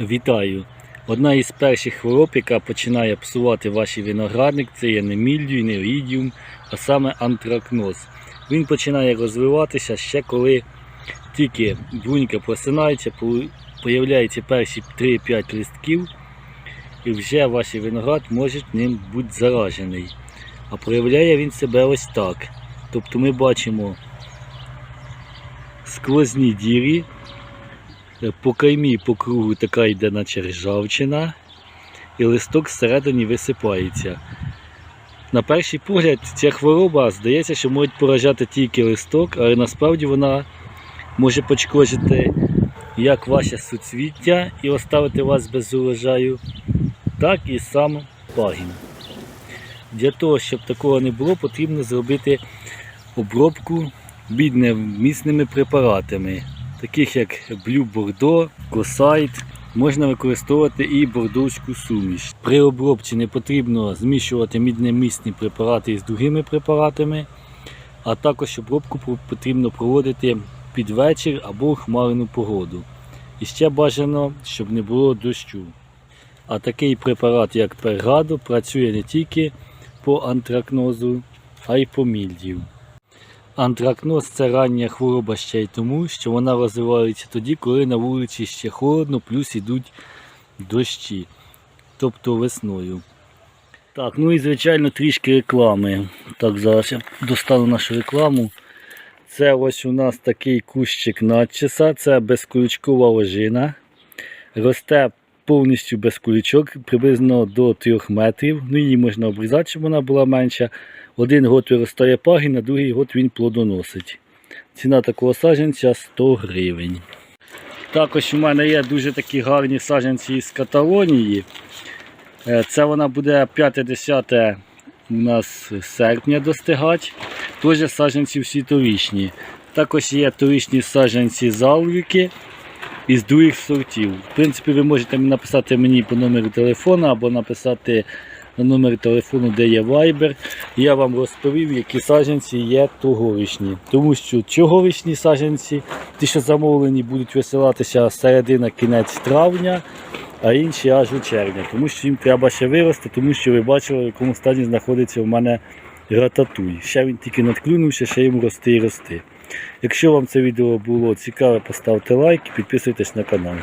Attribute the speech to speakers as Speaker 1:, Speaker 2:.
Speaker 1: Вітаю! Одна із перших хвороб, яка починає псувати ваші виноградник, це є не мільдю, не орідіум, а саме антракноз. Він починає розвиватися ще коли тільки брунька просинається, появляються перші 3-5 листків, і вже ваш виноград може ним бути заражений. А проявляє він себе ось так. Тобто ми бачимо сквозні дірі, по каймі по кругу така йде наче ржавчина, і листок всередині висипається. На перший погляд, ця хвороба здається, що можуть поражати тільки листок, але насправді вона може пошкодити як ваше суцвіття і оставити вас без урожаю, так і сам пагін. Для того, щоб такого не було, потрібно зробити обробку біднемісними препаратами таких як Blue Bordeaux, Косайт. Можна використовувати і бордовську суміш. При обробці не потрібно змішувати міднемісні препарати із другими препаратами, а також обробку потрібно проводити під вечір або в хмарну погоду. І ще бажано, щоб не було дощу. А такий препарат, як Пергадо, працює не тільки по антракнозу, а й по мільдію. Антракноз це рання хвороба ще й тому, що вона розвивається тоді, коли на вулиці ще холодно, плюс ідуть дощі, тобто весною. Так, ну і звичайно трішки реклами. Так, зараз я достану нашу рекламу. Це ось у нас такий кущик надчеса, це безкулючкова ожина. Росте повністю без кулючок, приблизно до 3 метрів. Ну, її можна обрізати, щоб вона була менша. Один год виростає пагін, на другий год він плодоносить. Ціна такого саджанця 100 гривень. Також у мене є дуже такі гарні саджанці з Каталонії. Е, Це вона буде 5-10 у нас серпня достигати. Теж саджанці всі торічні. Також є торічні саджанці з Алвіки із других сортів. В принципі, ви можете написати мені по номеру телефона або написати на номер телефону, де є Viber. Я вам розповів, які саджанці є тогорічні. Тому що цьогорічні саджанці, ті, що замовлені, будуть висилатися середина кінець травня, а інші аж у червня. Тому що їм треба ще вирости, тому що ви бачили, в якому стані знаходиться в мене рататуй. Ще він тільки надклюнувся, ще йому рости і рости. Якщо вам це відео було цікаве, поставте лайк і підписуйтесь на канал.